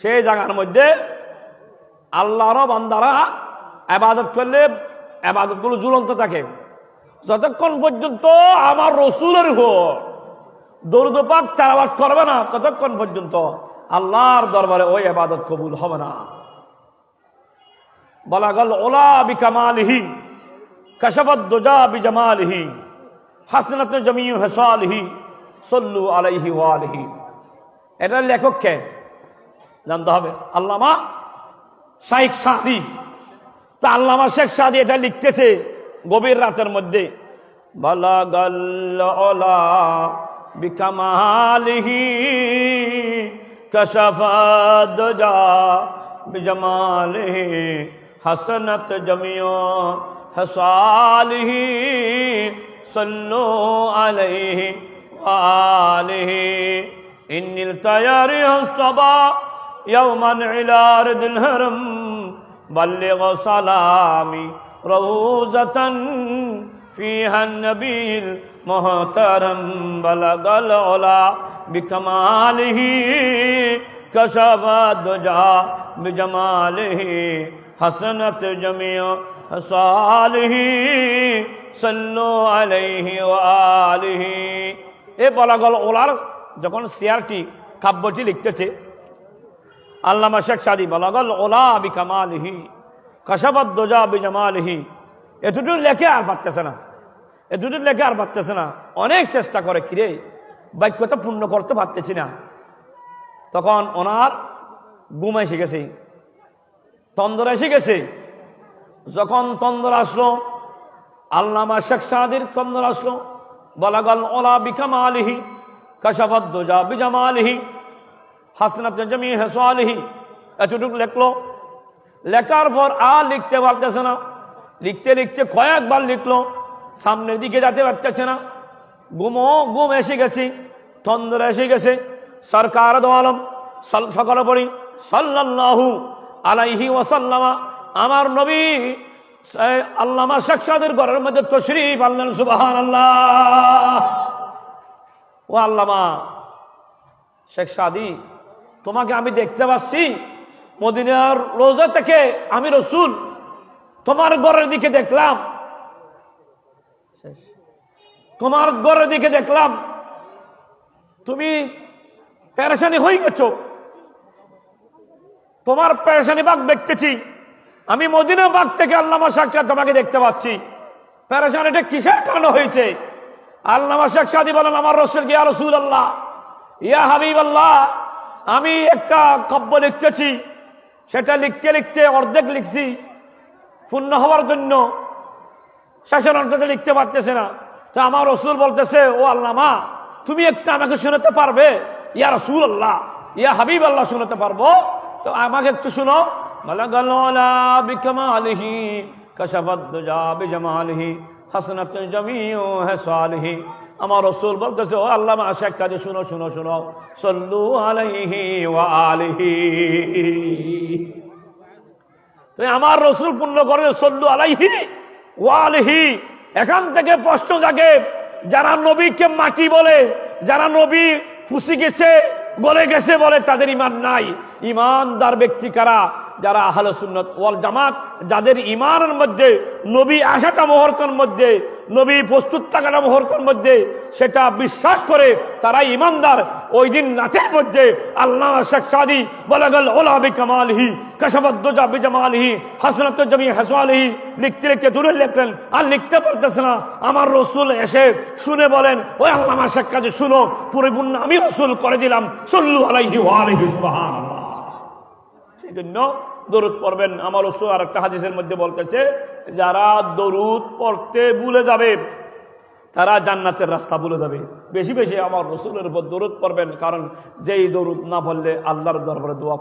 সেই জায়গার মধ্যে আল্লাহর বান্দারা আবাদত করলে আবাদতগুলো ঝুলন্ত থাকে। যতক্ষণ পর্যন্ত আমার রসুলের উপর দরুদ পাক তেলাওয়াত করবে না, ততক্ষণ পর্যন্ত আল্লাহর দরবারে ওই আবাদত কবুল হবে না। বলা গেল ওলা বিকামালিহি কশবত দুজা বিজামালিহি, হাসনাত জমিউ হেসালিহি, সল্লু আলাইহি ওয়ালিহি। এটার লেখককে জানতে হবে আল্লামা শাইখ সাদি তা আল্লামা শেখ সাদি এটা লিখতেছে গভীর রাতের মধ্যে বালাগাল্লা বিকামালিহি কশফাদ যা বিজমালিহি হাসনাত জমিও হসালিহি সল্লু আলাইহি ওয়ালিহি ইন্নিল তায়ারি الصبا يوما إلى رد الهرم بلغ سلامي روزة فيها النبي المحترم بلغ العلا بكماله كشف الدجى بجماله حسنت جميع صالح صلوا عليه وآله এ বলা গেল ওলার যখন সিয়ারটি কাব্যটি লিখতেছে আল্লামা শেখ সাদি বলাগল ওলা বি কামালিহি কশবত দোজা বি জামালিহি এতটুকু লেখে আর পারতেছে না। এতটুকু লেখে আর পারতেছে না। অনেক চেষ্টা করে কিরে বাক্যটা পূর্ণ করতে পারতেছি না। তখন ওনার ঘুম এসে গেছে। তন্দর এসে গেছে। যখন তন্দর আসলো, আল্লামা শেখ সাদির তন্দর আসলো। বলাগল ওলা বিকামা আলিহি কশবত দোজা বিজামা আলিহি হাসনাত জমি এতটুক লেখলো। লেখার পর আর লিখতে পারতেছে না। লিখতে লিখতে কয়েকবার লিখলো। সামনের দিকে যেতে পারতেছে না। ঘুমো ঘুম এসে গেছি। তন্দ্র এসে গেছে। সরকার আলম সকালে পড়ি সাল্লাল্লাহু আলাইহি ওয়াসাল্লামা, আমার নবী আল্লামা শেখসাদের ঘরের মধ্যে তশরিফ আল্লাহ সুবাহান আল্লাহ ও আল্লামা শেখ সাদি তোমাকে আমি দেখতে পাচ্ছি মদিনার রোজা থেকে আমি রসুল, তোমার ঘরের দিকে দেখলাম। তোমার ঘরের দিকে দেখলাম। তুমি পেরেশানি হয়ে গেছ। তোমার প্যারেশানি বাগ দেখতেছি। আমি মদিনা বাগ থেকে আল্লামা সাক্ষাৎ তোমাকে দেখতে পাচ্ছি। পেরেশানিটা কিসের কারণে হয়েছে? আল্লামা শেখ সাদি বলেন, আমার রসুল গিয়া রসুল আল্লাহ ইয়া হাবিব আল্লাহ আমি একটা কাব্য লিখতেছি, সেটা লিখতে লিখতে অর্ধেক লিখছি। পূর্ণ হওয়ার জন্য শেষের অর্ধেকটা লিখতে পারতেছে না। তো আমার রসুল বলতেছে, ও আল্লামা, তুমি একটা আমাকে শোনাতে পারবে? ইয়া রসুল আল্লাহ ইয়া হাবিব আল্লাহ শোনাতে পারব? তো আমাকে একটু শুনো। কশফদ্দুজা বিজমালিহি হাসনাত জামিউ হাসালিহি। আমার রসুল বলতেছে, ও আল্লাহ আশেক কাজে শুনো শুনো শুনো। সল্লু আলাইহি ওয়া আলিহি। তো আমার রসুল পূর্ণ করে সল্লু আলাইহি ওয়া আলিহি। এখান থেকে প্রশ্ন জাগে, যারা নবীকে মাটি বলে, যারা নবী ফুসি গেছে, গলে গেছে বলে তাদের ইমান নাই। ইমানদার ব্যক্তি কারা? যারা আহলে সুন্নত ওয়াল জামাত, যাদের ইমানের মধ্যে, নবী আসাটা মুহূর্তের মধ্যে, নবী প্রস্তুত থাকাটা মুহূর্তের মধ্যে, সেটা বিশ্বাস করে তারা ইমানদার ওই দিন রাতের মধ্যে আল্লাহ শেখ সাদি ওলা বি কামালহি কশবদ্দোজা জামালহি হাসনাত জমি হাসওয়ালহি লিখতে লিখতে দূরে লিখলেন, আর লিখতে পারতেছে না। আমার রসুল এসে শুনে বলেন, ওই আল্লাহ শেখ কাজে, শুনো। পরিপূর্ণ আমি রসুল করে দিলাম, সল্লু আলাইহি ওয়ালাইহি সুবহানাল্লাহ। জন্য দরুদ পড়বেন। আমার রসুল আর একটা হাজিসের মধ্যে বলতেছে, যারা দরুদ পড়তে ভুলে যাবে, তারা জান্নাতের রাস্তা ভুলে যাবে। বেশি বেশি আমার রসুলের উপর দরুদ পড়বেন, কারণ যেই দরুদ না বললে আল্লাহর দরবারে দোয়া